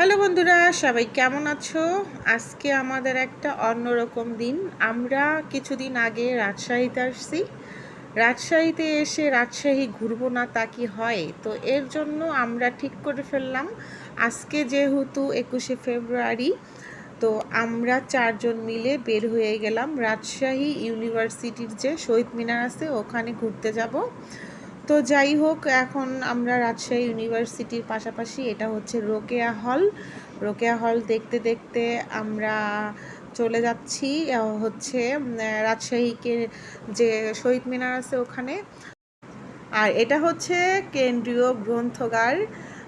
Hello বন্ধুরা, সবাই কেমন আছো? আজকে আমাদের একটা অন্যরকম দিন। আমরা কিছুদিন আগে রাজশাহীতে আসছি। রাজশাহীতে এসে রাজশাহী ঘুরবো না তা কি হয়? তো এর জন্য আমরা ঠিক করে ফেললাম। আজকে যেহেতু একুশে ফেব্রুয়ারি, তো আমরা চারজন মিলে বের হয়ে গেলাম। রাজশাহী ইউনিভার্সিটির যে শহীদ মিনার আছে, ওখানে ঘুরতে যাব। তো যাই হোক, এখন আমরা রাজশাহী ইউনিভার্সিটির পাশাপাশি এটা হচ্ছে রোকেয়া হল। রোকেয়া হল দেখতে দেখতে আমরা চলে যাচ্ছি হচ্ছে রাজশাহীকে যে শহীদ মিনার আছে ওখানে। আর এটা হচ্ছে কেন্দ্রীয় গ্রন্থগার।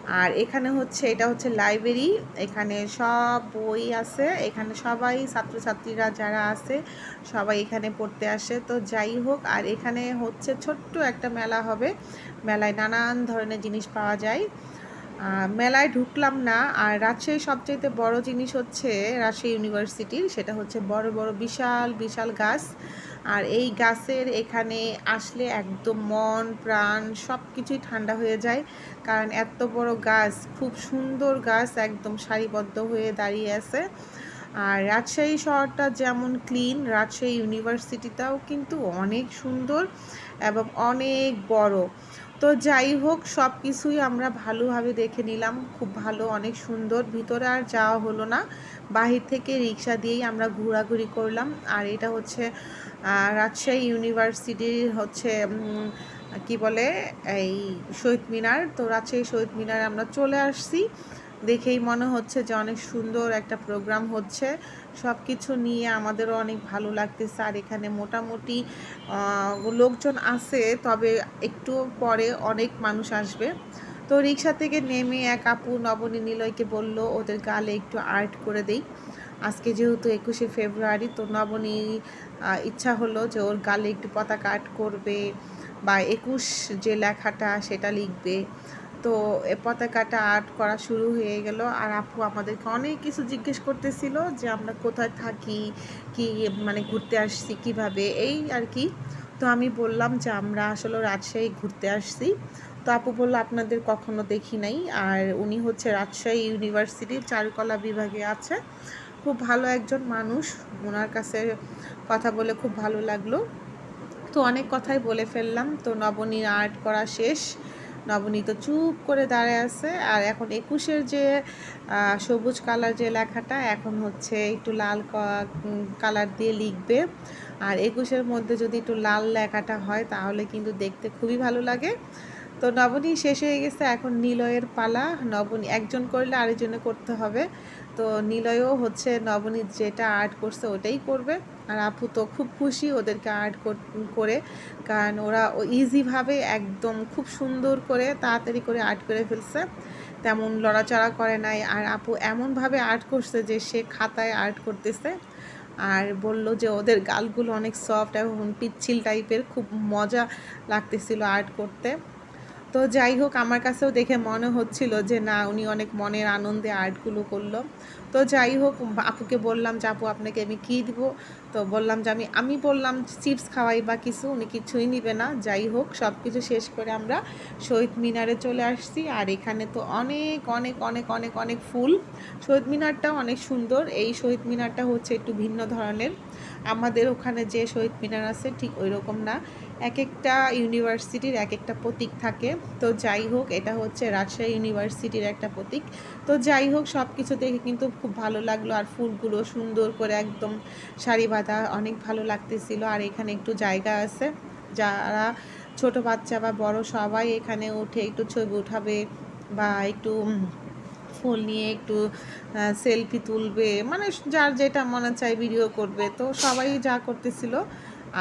আর এখানে হচ্ছে, এটা হচ্ছে লাইব্রেরি এখানে সব বই আছে, এখানে সবাই, ছাত্রছাত্রীরা যারা আছে, সবাই এখানে পড়তে আসে। তো যাই হোক, আর এখানে হচ্ছে ছোট্ট একটা মেলা হবে। মেলায় নানান ধরনের জিনিস পাওয়া যায়। মেলায় ঢুকলাম না। আর রাজশাহীর সবচাইতে বড় জিনিস হচ্ছে রাজশাহী ইউনিভার্সিটির সেটা হচ্ছে বড় বড়, বিশাল বিশাল গাছ। আর এই গাছের এখানে আসলে একদম মন, প্রাণ সব কিছুই ঠান্ডা হয়ে যায়। কারণ এত বড় গাছ, খুব সুন্দর গাছ, একদম সারিবদ্ধ হয়ে দাঁড়িয়ে আছে। আর রাজশাহী শহরটা যেমন ক্লিন রাজশাহী ইউনিভার্সিটিটাও কিন্তু অনেক সুন্দর এবং অনেক বড়। তো যাই হোক সব কিছুই আমরা ভালোভাবে দেখে নিলাম। খুব ভালো, অনেক সুন্দর। ভিতরে আর যাওয়া হলো না। বাহির থেকে রিক্সা দিয়েই আমরা ঘোরাঘুরি করলাম। আর এটা হচ্ছে রাজশাহী ইউনিভার্সিটির হচ্ছে কি বলে, এই শহীদ মিনার। তো রাজশাহী শহীদ মিনারে আমরা চলে আসছি। দেখেই মনে হচ্ছে যে অনেক সুন্দর একটা প্রোগ্রাম হচ্ছে। সব কিছু নিয়ে আমাদেরও অনেক ভালো লাগতেছে। আর এখানে মোটামুটি লোকজন আছে, তবে একটু পরে অনেক মানুষ আসবে। তো রিক্সা থেকে নেমে এক আপু নবনী নিলয়কে বলল, ওদের গালে একটু আর্ট করে দেই। আজকে যেহেতু একুশে ফেব্রুয়ারি, তো নবনী ইচ্ছা হলো যে ওর গালে একটু পতাকা আর্ট করবে বা একুশ যে লেখাটা সেটা লিখবে। তো এ পতাকাটা আর্ট করা শুরু হয়ে গেল। আর আপু আমাদেরকে অনেক কিছু জিজ্ঞেস করতেছিল যে আমরা কোথায় থাকি, কি মানে ঘুরতে আসছি, কীভাবে, এই আর কি। তো আমি বললাম যে আমরা আসলে রাজশাহী ঘুরতে আসছি। তো আপু বলল, আপনাদের কখনো দেখি নাই। আর উনি হচ্ছে রাজশাহী ইউনিভার্সিটির চারুকলা বিভাগে আছে। খুব ভালো একজন মানুষ। ওনার কাছে কথা বলে খুব ভালো লাগল। তো অনেক কথাই বলে ফেললাম। তো নবনীর আর্ট করা শেষ। নবনী তো চুপ করে দাঁড়ায় আছে। আর এখন একুশের যে সবুজ কালার যে লেখাটা, এখন হচ্ছে একটু লাল কালার দিয়ে লিখবে। আর একুশের মধ্যে যদি একটু লাল লেখাটা হয়, তাহলে কিন্তু দেখতে খুবই ভালো লাগে। তো নবনী শেষ হয়ে গেছে, এখন নিলয়ের পালা। নবনী, একজন করলে আরেকজনে করতে হবে। তো নিলয়ও হচ্ছে নবনীত যেটা আর্ট করছে ওটাই করবে। আর আপু তো খুব খুশি ওদেরকে আর্ট করে কারণ ওরা ইজিভাবে একদম খুব সুন্দর করে তাড়াতাড়ি করে আর্ট করে ফেলছে। তেমন লড়াচড়া করে নাই। আর আপু এমনভাবে আর্ট করছে যে সে খাতায় আর্ট করতেছে। আর বলল যে ওদের গালগুলো অনেক সফট এবং পিচ্ছিল টাইপের খুব মজা লাগতেছিল আর্ট করতে। তো যাই হোক, আমার কাছেও দেখে মনে হচ্ছিল যে না, উনি অনেক মনের আনন্দে আর্টগুলো করল। তো যাই হোক, আপুকে বললাম যে, আপু, আপনাকে আমি কী দিব? তো বললাম যে, আমি আমি বললাম চিপস খাওয়াই বা কিছু, উনি কিছুই নিবে না। যাই হোক সব কিছু শেষ করে আমরা শহীদ মিনারে চলে আসছি। আর এখানে তো অনেক অনেক অনেক অনেক অনেক ফুল। শহীদ মিনারটাও অনেক সুন্দর। এই শহীদ মিনারটা হচ্ছে একটু ভিন্ন ধরনের। আমাদের ওখানে যে শহীদ মিনার আছে, ঠিক ওই রকম না। এক একটা ইউনিভার্সিটির এক একটা প্রতীক থাকে। তো যাই হোক, এটা হচ্ছে রাজশাহী ইউনিভার্সিটির একটা প্রতীক। তো যাই হোক সব কিছু দেখে কিন্তু খুব ভালো লাগল। আর ফুলগুলো সুন্দর করে একদম সারি বাঁধা, অনেক ভালো লাগতেছিল। আর এখানে একটু জায়গা আছে। যারা ছোট বাচ্চা বা বড় সবাই এখানে উঠে একটু ছবি উঠাবে বা একটু ফুল নিয়ে একটু সেলফি তুলবে মানে যার যেটা মনে চায় ভিডিও করবে। তো সবাই যা করতেছিল,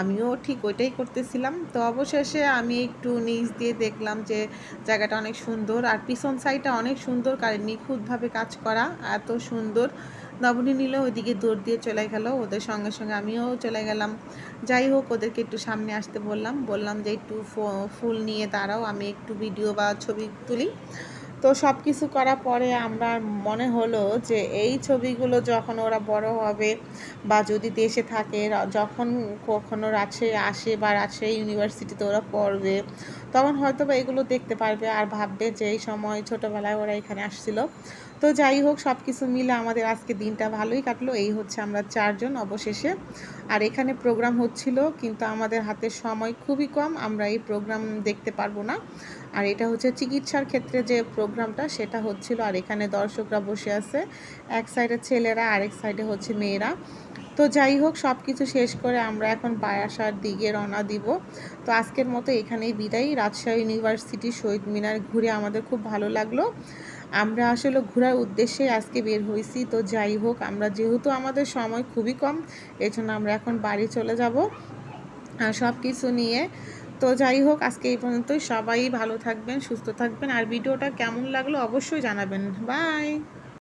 আমিও ঠিক ওইটাই করতেছিলাম। তো অবশেষে আমি একটু নিচ দিয়ে দেখলাম যে জায়গাটা অনেক সুন্দর, আর পিছন সাইডটা অনেক সুন্দর কারণ নিখুঁতভাবে কাজ করা, এত সুন্দর। নবনী নিল ওইদিকে দৌড় দিয়ে চলে গেল, ওদের সঙ্গে সঙ্গে আমিও চলে গেলাম। যাই হোক, ওদেরকে একটু সামনে আসতে বললাম বললাম যে একটু ফুল নিয়ে দাঁড়াও, আমি একটু ভিডিও বা ছবি তুলি। তো সব কিছু করার পরে আমরা মনে হলো যে এই ছবিগুলো যখন ওরা বড় হবে বা যদি দেশে থাকে যখন কখনো রাজশাহী আসে বা রাজশাহী ইউনিভার্সিটিতে ওরা পড়বে, তখন হয়তো বা এগুলো দেখতে পারবে আর ভাববে যে এই সময় ছোটোবেলায় ওরা এখানে আসছিল। তো যাই হোক সব কিছু মিলে আমাদের আজকে দিনটা ভালোই কাটলো। এই হচ্ছে আমরা চারজন অবশেষে। আর এখানে প্রোগ্রাম হচ্ছিল, কিন্তু আমাদের হাতে সময় খুবই কম, আমরা এই প্রোগ্রাম দেখতে পারব না। আর এটা হচ্ছে চিকিৎসার ক্ষেত্রে যে প্রোগ্রামটা, সেটা হচ্ছিল, আর এখানে দর্শকরা বসে আছে। এক সাইডে ছেলেরা, আরেক সাইডে হচ্ছে মেয়েরা। তো যাই হোক সব কিছু শেষ করে আমরা এখন বায়াসার দিকে রওনা দিব। তো আজকের মতো এখানেই বিদায়। রাজশাহী ইউনিভার্সিটি শহীদ মিনার ঘুরে আমাদের খুব ভালো লাগল। আমরা আসলে ঘোরার উদ্দেশ্যে আজকে বের হয়েছি, তো যাই হোক, আমরা যেহেতু আমাদের সময় খুবই কম এই জন্য আমরা এখন বাড়ি চলে যাব সব কিছু নিয়ে। তো যাই হোক, আজকে এই পর্যন্তই। সবাই ভালো থাকবেন, সুস্থ থাকবেন, আর ভিডিওটা কেমন লাগল অবশ্যই জানাবেন। বাই!